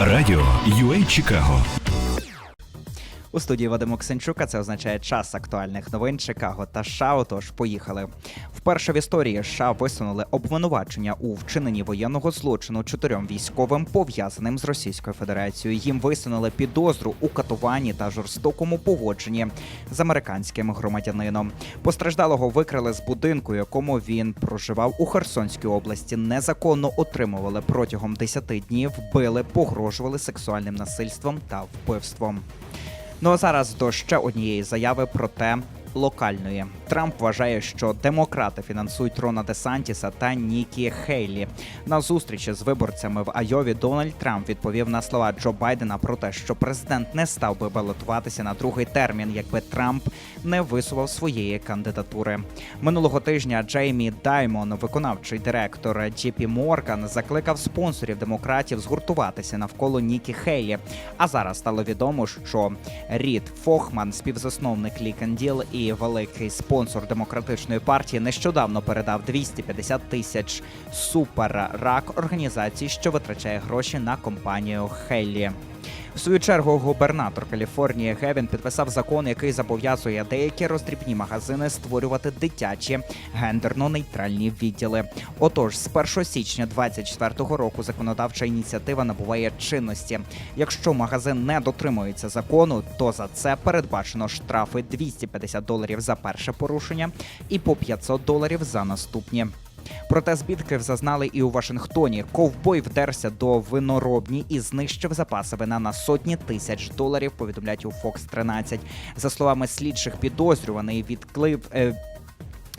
Радіо UA Чикаго. У студії Вадим Оксенчук, це означає час актуальних новин Чикаго та США. Отож, поїхали. Вперше в історії США висунули обвинувачення у вчиненні воєнного злочину чотирьом військовим, пов'язаним з Російською Федерацією. Їм висунули підозру у катуванні та жорстокому поводженні з американським громадянином. Постраждалого викрили з будинку, якому він проживав у Херсонській області. Незаконно отримували протягом 10 днів, били, погрожували сексуальним насильством та вбивством. Ну а зараз до ще однієї заяви проте локальної. Трамп вважає, що демократи фінансують Рона Десантіса та Нікі Хейлі. На зустрічі з виборцями в Айові Дональд Трамп відповів на слова Джо Байдена про те, що президент не став би балотуватися на другий термін, якби Трамп не висував своєї кандидатури. Минулого тижня Джеймі Даймон, виконавчий директор JP Morgan, закликав спонсорів демократів згуртуватися навколо Нікі Хейлі. А зараз стало відомо, що Рід Фохман, співзасновник Лікенділ і великий спонсор демократичної партії, нещодавно передав 250 тисяч супер рак організації, що витрачає гроші на компанію Хейлі. В свою чергу губернатор Каліфорнії Гевін підписав закон, який зобов'язує деякі роздрібні магазини створювати дитячі гендерно-нейтральні відділи. Отож, з 1 січня 2024 року законодавча ініціатива набуває чинності. Якщо магазин не дотримується закону, то за це передбачено штрафи 250 доларів за перше порушення і по 500 доларів за наступні. Проте збитків зазнали і у Вашингтоні. Ковбой вдерся до виноробні і знищив запаси вина на сотні тисяч доларів. Повідомляють у Fox 13. За словами слідчих, підозрюваний відклив. Е,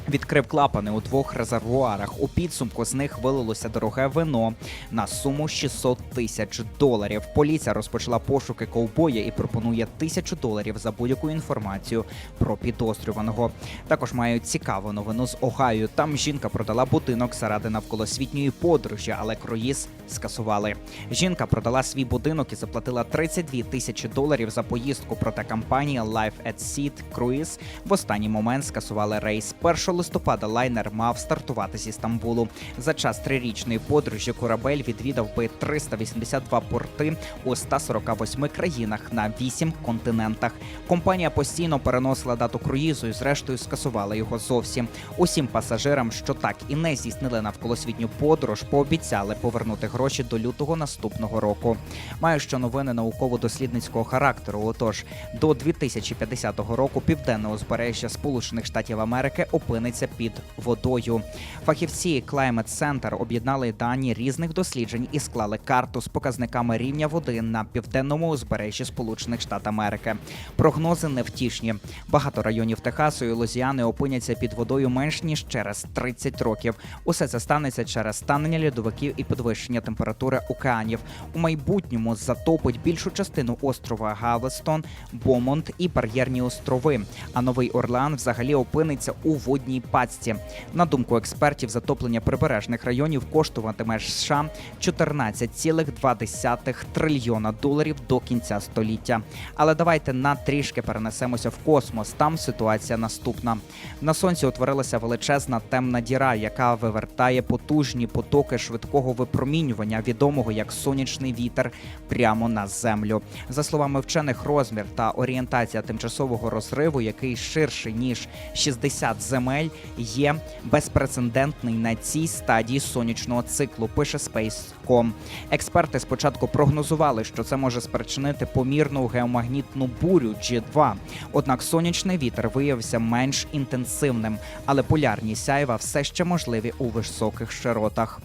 Відкрив клапани у двох резервуарах. У підсумку з них вилилося дороге вино на суму 600 тисяч доларів. Поліція розпочала пошуки ковбоя і пропонує тисячу доларів за будь-яку інформацію про підозрюваного. Також мають цікаву новину з Огайо. Там жінка продала будинок заради навколосвітньої подорожі, але круїз скасували. Жінка продала свій будинок і заплатила 32 тисячі доларів за поїздку. Проте компанія Life at Sea Cruise в останній момент скасували рейс. 1 листопада лайнер мав стартувати зі Стамбулу. За час трирічної подорожі корабель відвідав би 382 порти у 148 країнах на 8 континентах. Компанія постійно переносила дату круїзу і зрештою скасувала його зовсім. Усім пасажирам, що так і не здійснили навколосвітню подорож, пообіцяли повернути гроші до лютого наступного року. Маю ще новини науково-дослідницького характеру. Отож, до 2050 року південне узбережжя Сполучених Штатів Америки опиниться під водою. Фахівці Climate Center об'єднали дані різних досліджень і склали карту з показниками рівня води на південному узбережжі Сполучених Штатів Америки. Прогнози невтішні. Багато районів Техасу і Лузіани опиняться під водою менш ніж через 30 років. Усе це станеться через станення льодовиків і підвищення температури океанів. У майбутньому затопить більшу частину острова Галвестон, Бомонт і Бар'єрні острови. А новий Орлеан взагалі опиниться у водній пастці. На думку експертів, затоплення прибережних районів коштуватиме США 14,2 трильйона доларів до кінця століття. Але давайте на трішки перенесемося в космос. Там ситуація наступна. На сонці утворилася величезна темна діра, яка вивертає потужні потоки швидкого випромінювання, відомого як сонячний вітер, прямо на землю. За словами вчених, розмір та орієнтація тимчасового розриву, який ширший ніж 60 земель, є безпрецедентний на цій стадії сонячного циклу. Пише Space.com. Експерти спочатку прогнозували, що це може спричинити помірну геомагнітну бурю G2. Однак сонячний вітер виявився менш інтенсивним, але полярні сяйва все ще можливі у високих широтах.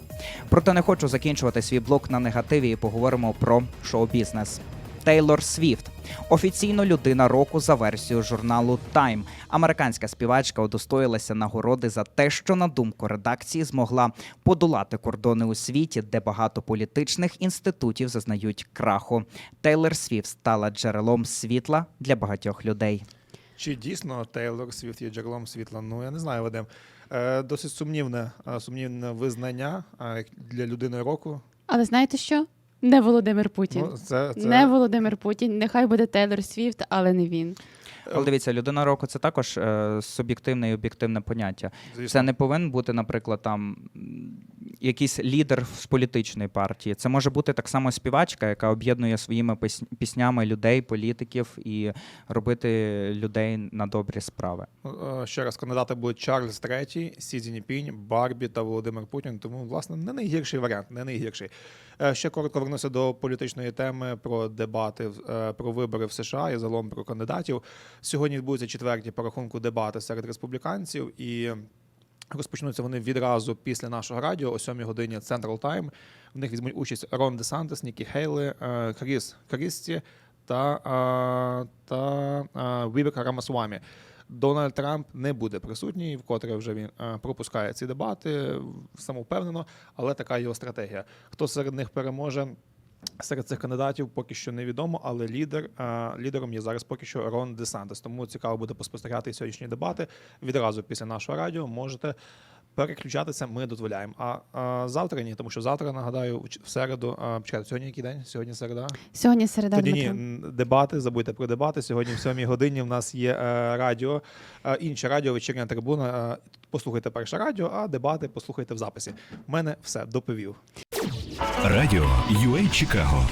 Проте не хочу закінчувати свій блок на негативі і поговоримо про шоу-бізнес. Тейлор Свіфт офіційно людина року за версією журналу Time. Американська співачка удостоїлася нагороди за те, що на думку редакції змогла подолати кордони у світі, де багато політичних інститутів зазнають краху. Тейлор Свіфт стала джерелом світла для багатьох людей. Чи дійсно Тейлор Свіфт є джерелом світла? Ну я не знаю, Вадим. Е, досить сумнівне, е, сумнівне визнання е, для людини року. Але знаєте що? Не Володимир Путін. Ну, це, це... Не Володимир Путін. Нехай буде Тейлор Свіфт, але не він. Але дивіться, людина року це також е, суб'єктивне і об'єктивне поняття. Звісно. Це не повинен бути, наприклад, там якийсь лідер з політичної партії. Це може бути так само співачка, яка об'єднує своїми піс- піснями людей, політиків і робити людей на добрі справи. Е, Ще раз, кандидати будуть Чарльз III, Сі Цзіньпінь, Барбі та Володимир Путін. Тому, власне, не найгірший варіант, не найгірший. Е, Ще коротко вернуся до політичної теми про дебати е, про вибори в США і загалом про кандидатів. Сьогодні відбудуться четверті по рахунку дебати серед республіканців і. Розпочнуться вони відразу після нашого радіо о 7 годині Central Time. В них візьмуть участь Рон Десантес, Нікі Хейли, е, Кріс Крісті та, е, та е, Вівека Рамасвамі. Дональд Трамп не буде присутній, вкотре вже він пропускає ці дебати самовпевнено, але така його стратегія. Хто серед них переможе? Серед цих кандидатів поки що невідомо, але лідер е, лідером є зараз поки що Рон Десантес. Тому цікаво буде поспостерігати сьогоднішні дебати. Відразу після нашого радіо можете переключатися. Ми дозволяємо. А, а завтра ні, тому що завтра нагадаю в середу. А, чекайте, сьогодні який день? Сьогодні середа. Сьогодні середа Тоді ні, Дмитро. дебати, забудьте про дебати. Сьогодні в 7 годині в нас є е, радіо, е, інше радіо, вечірня трибуна. Е, послухайте перше радіо, а дебати послухайте в записі. У мене все доповів. Радіо UA Чикаго